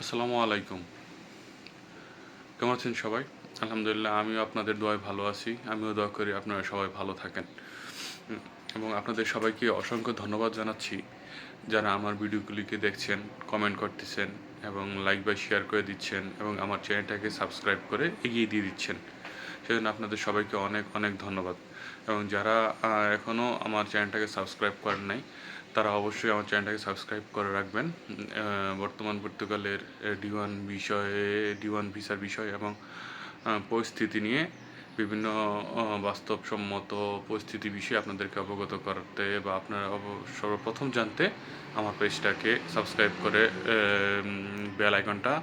আসসালামু আলাইকুম। কেমন আছেন সবাই? আলহামদুলিল্লাহ, আমিও আপনাদের দোয়ায় ভালো আছি। আমিও দোয়া করি আপনারা সবাই ভালো থাকেন। এবং আপনাদের সবাইকে অসংখ্য ধন্যবাদ জানাচ্ছি। যারা আমার ভিডিওগুলিকে দেখছেন কমেন্ট করতেছেন এবং লাইক বা শেয়ার করে দিচ্ছেন এবং আমার চ্যানেলটাকে সাবস্ক্রাইব করে এগিয়ে দিয়ে দিচ্ছেন, সেজন্য আপনাদের সবাইকে অনেক অনেক ধন্যবাদ। এবং যারা এখনও আমার চ্যানেলটাকে সাবস্ক্রাইব করেন নাই তারা অবশ্যই আমার চ্যানেলটাকে সাবস্ক্রাইব করে রাখবেন। বর্তমান পর্তুগালের ডিওয়ান বিষয়ে ডিওয়ান ভিসার বিষয় এবং পরিস্থিতি নিয়ে বিভিন্ন বাস্তবসম্মত পরিস্থিতি বিষয়ে আপনাদেরকে অবগত করতে বা আপনারা সর্বপ্রথম জানতে আমার পেজটাকে সাবস্ক্রাইব করে বেল আইকনটা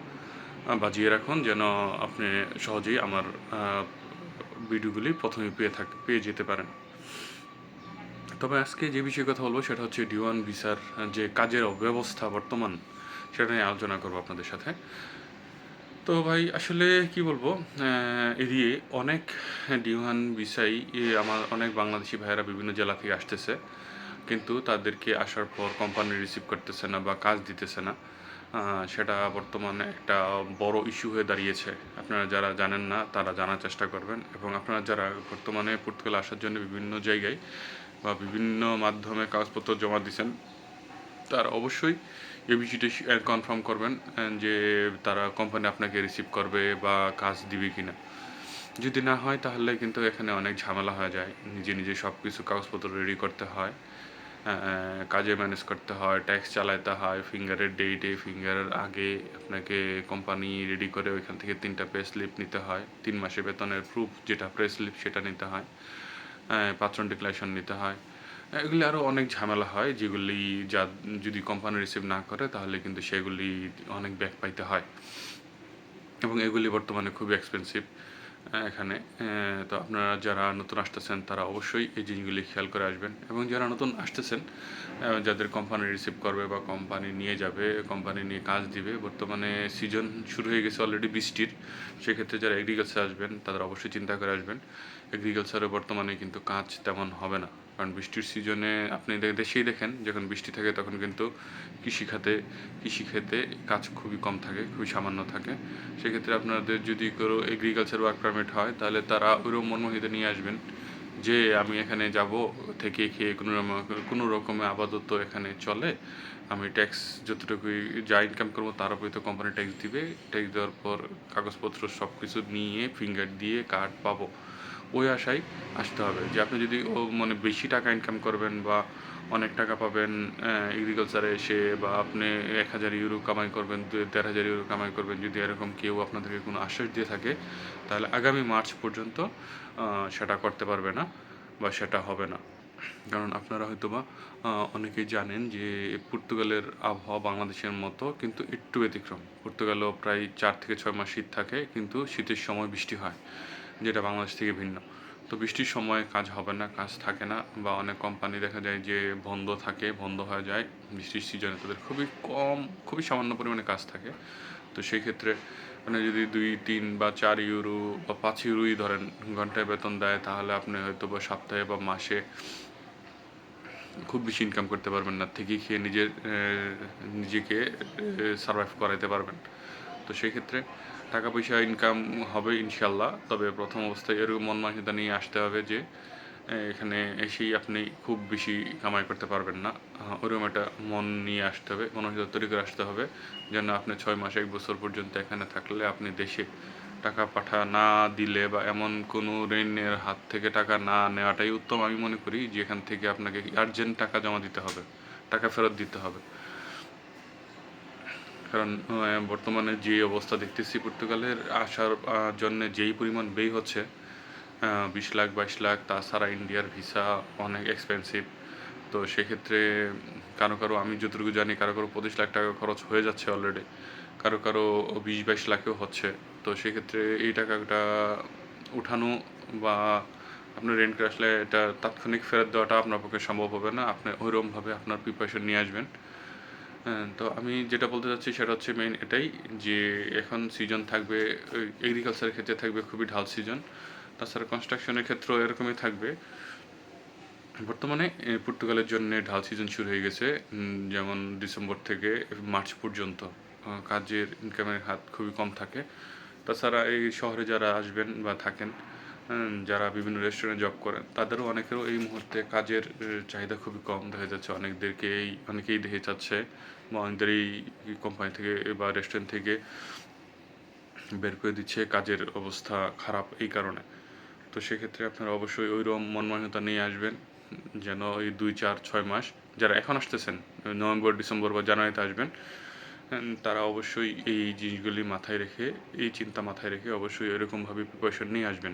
বাজিয়ে রাখুন যেন আপনি সহজেই আমার ভিডিওগুলি প্রথমে পেয়ে থাক, পেয়ে যেতে পারেন। তবে আজকে যে বিষয়ে কথা বলব সেটা হচ্ছে ডিওয়ান ভিসার যে কাজের অব্যবস্থা বর্তমান, সেটা নিয়ে আলোচনা করব আপনাদের সাথে। তো ভাই, আসলে কি বলব এদিকে অনেক ডিওয়ান ভিসাই আমার অনেক বাংলাদেশি ভাইয়েরা বিভিন্ন জেলা থেকে আসতেছে, কিন্তু তাদেরকে আসার পর কোম্পানি রিসিভ করতেছে না বা কাজ দিতেছে না। সেটা বর্তমানে একটা বড় ইস্যু হয়ে দাঁড়িয়েছে। আপনারা যারা জানেন না, তারা জানার চেষ্টা করবেন। এবং আপনারা যারা বর্তমানে পর্তুগালে আসার জন্য বিভিন্ন জায়গায় বা বিভিন্ন মাধ্যমে কাগজপত্র জমা দিয়েছেন তারা অবশ্যই এই বিষয়টি কনফার্ম করবেন যে তারা কোম্পানি আপনাকে রিসিভ করবে বা কাজ দিবে কি না যদি না হয়, তাহলে কিন্তু এখানে অনেক ঝামেলা হয়ে যায়। নিজে নিজে সব কিছু কাগজপত্র রেডি করতে হয় কাজে ম্যানেজ করতে হয় ট্যাক্স চালাতে হয় ফিঙ্গারের ডেটে ফিঙ্গারের আগে আপনাকে কোম্পানি রেডি করে ওইখান থেকে তিনটা পে স্লিপ নিতে হয়। তিন মাসের বেতনের প্রুফ যেটা প্রে স্লিপ সেটা নিতে হয়। পাত্রন ডিক্লারেশন নিতে হয়। এগুলি আরও অনেক ঝামেলা হয় যেগুলি যা যদি কোম্পানি রিসিভ না করে তাহলে কিন্তু সেগুলি অনেক ব্যাক পাইতে হয়। এবং এগুলি বর্তমানে খুবই এক্সপেন্সিভ এখানে তো আপনারা যারা নতুন আসতেছেন, তারা অবশ্যই এই জিনিসগুলি খেয়াল করে আসবেন। এবং যারা নতুন আসতেছেন যাদের কোম্পানি রিসিভ করবে বা কোম্পানি নিয়ে যাবে কোম্পানি নিয়ে কাজ দিবে, বর্তমানে সিজন শুরু হয়ে গেছে অলরেডি বৃষ্টির, সেক্ষেত্রে যারা এগ্রিকালচার আসবেন, তাদের অবশ্যই চিন্তা করে আসবেন। এগ্রিকালচারে বর্তমানে কিন্তু কাজ তেমন হবে না। কারণ বৃষ্টির সিজনে আপনি দেশেই দেখেন, যখন বৃষ্টি থাকে তখন কিন্তু কৃষিখাতে কৃষিক্ষেত্রে কাজ খুবই কম থাকে, খুবই সামান্য থাকে। সেক্ষেত্রে আপনাদের যদি কোনো এগ্রিকালচার ওয়ার্ক পারমিট হয়, তাহলে তারা ওইরকম মনমোহিত নিয়ে আসবেন যে, আমি এখানে যাব, থেকে খেয়ে কোনো কোনো রকমে আপাতত এখানে চলে। আমি ট্যাক্স যতটুকুই, যা ইনকাম করব, তার উপরে তো কোম্পানি ট্যাক্স দিবে। ট্যাক্স দেওয়ার পর কাগজপত্র সব কিছু নিয়ে ফিঙ্গার দিয়ে কার্ড পাবো। ওই আশায় আসতে হবে যে আপনি যদি ও মানে বেশি টাকা ইনকাম করবেন বা অনেক টাকা পাবেন এগ্রিকালচারে এসে বা আপনি এক হাজার ইউরো কামাই করবেন দেড় হাজার ইউরো কামাই করবেন, যদি এরকম কেউ আপনাদেরকে কোনো আশ্বাস দিয়ে থাকে, তাহলে আগামী মার্চ পর্যন্ত সেটা করতে পারবে না বা সেটা হবে না। কারণ আপনারা হয়তো বা অনেকেই জানেন যে পর্তুগালের আবহাওয়া বাংলাদেশের মতো কিন্তু একটু ব্যতিক্রম। পর্তুগালেও প্রায় চার থেকে ছয় মাস শীত থাকে, কিন্তু শীতের সময় বৃষ্টি হয়। যেটা বাংলাদেশ থেকে ভিন্ন। তো বৃষ্টির সময় কাজ হবে না, কাজ থাকে না বা অনেক কোম্পানি দেখা যায় যে বন্ধ থাকে, বন্ধ হয়ে যায়, বৃষ্টির সিজনে তাদের খুবই কম, খুবই সামান্য পরিমাণে কাজ থাকে। তো সেই ক্ষেত্রে মানে যদি দুই, তিন বা চার ইউরো বা পাঁচ ইউরোই ধরেন ঘন্টায় বেতন দেয়, তাহলে আপনি হয়তো বা সপ্তাহে বা মাসে খুব বেশি ইনকাম করতে পারবেন না থেকে খেয়ে নিজের নিজেকে সার্ভাইভ করাইতে পারবেন। তো সেই ক্ষেত্রে টাকা পয়সা ইনকাম হবে ইনশাল্লাহ তবে প্রথম অবস্থায় এরকম মন মানসিকতা নিয়ে আসতে হবে যে এখানে এসেই আপনি খুব বেশি কামাই করতে পারবেন না। আহ, ওরকম একটা মন নিয়ে আসতে হবে মনোহিত তৈরি করে আসতে হবে যেন আপনি ছয় মাস এক বছর পর্যন্ত এখানে থাকলে আপনি দেশে টাকা পাঠা না দিলে বা এমন কোনো ঋণের হাত থেকে টাকা না নেওয়াটাই উত্তম আমি মনে করি যেখান থেকে আপনাকে আর্জেন্ট টাকা জমা দিতে হবে টাকা ফেরত দিতে হবে। কারণ বর্তমানে যে অবস্থা দেখতেছি পর্তুগালের, আসার জন্য যেই পরিমাণ ব্যয় হচ্ছে বিশ লাখ, বাইশ লাখ, তাছাড়া ইন্ডিয়ার ভিসা অনেক এক্সপেন্সিভ তো সেক্ষেত্রে কারও কারও, আমি যতটুকু জানি, কারও কারও পঁচিশ লাখ টাকা খরচ হয়ে যাচ্ছে অলরেডি কারও কারও বিশ, বাইশ লাখেও হচ্ছে। তো সেক্ষেত্রে এই টাকাটা উঠানো বা আপনি রেন্ট আসলে এটা তাৎক্ষণিক ফেরত দেওয়াটা আপনার পক্ষে সম্ভব হবে না। আপনি ওইরকমভাবে আপনার প্রিপারেশন নিয়ে আসবেন। হ্যাঁ, তো আমি যেটা বলতে চাচ্ছি সেটা হচ্ছে মেইন এটাই যে এখন সিজন থাকবে এগ্রিকালচারের ক্ষেত্রে থাকবে খুবই ঢাল সিজন তাছাড়া কনস্ট্রাকশনের ক্ষেত্রেও এরকমই থাকবে। বর্তমানে পর্তুগালের জন্য ঢাল সিজন শুরু হয়ে গেছে যেমন ডিসেম্বর থেকে মার্চ পর্যন্ত কাজের ইনকামের হাত খুবই কম থাকে। তাছাড়া এই শহরে যারা আসবেন বা থাকেন যারা বিভিন্ন রেস্টুরেন্টে জব করেন, তাদেরও অনেকেরও এই মুহূর্তে কাজের চাহিদা খুবই কম। দেখা যাচ্ছে অনেকদেরকে এই, অনেকেই দেখে যাচ্ছে বা অনেকদের এই কোম্পানি থেকে বা রেস্টুরেন্ট থেকে বের করে দিচ্ছে, কাজের অবস্থা খারাপ এই কারণে। তো সেক্ষেত্রে আপনারা অবশ্যই ওইরকম মনমানসিকতা নিয়ে আসবেন, যেন এই দুই, চার, ছয় মাস, যারা এখন আসতেছেন, নভেম্বর, ডিসেম্বর বা জানুয়ারিতে আসবেন তারা অবশ্যই এই জিনিসগুলি মাথায় রেখে, এই চিন্তা মাথায় রেখে অবশ্যই এরকমভাবে প্রিপারেশন নিয়ে আসবেন।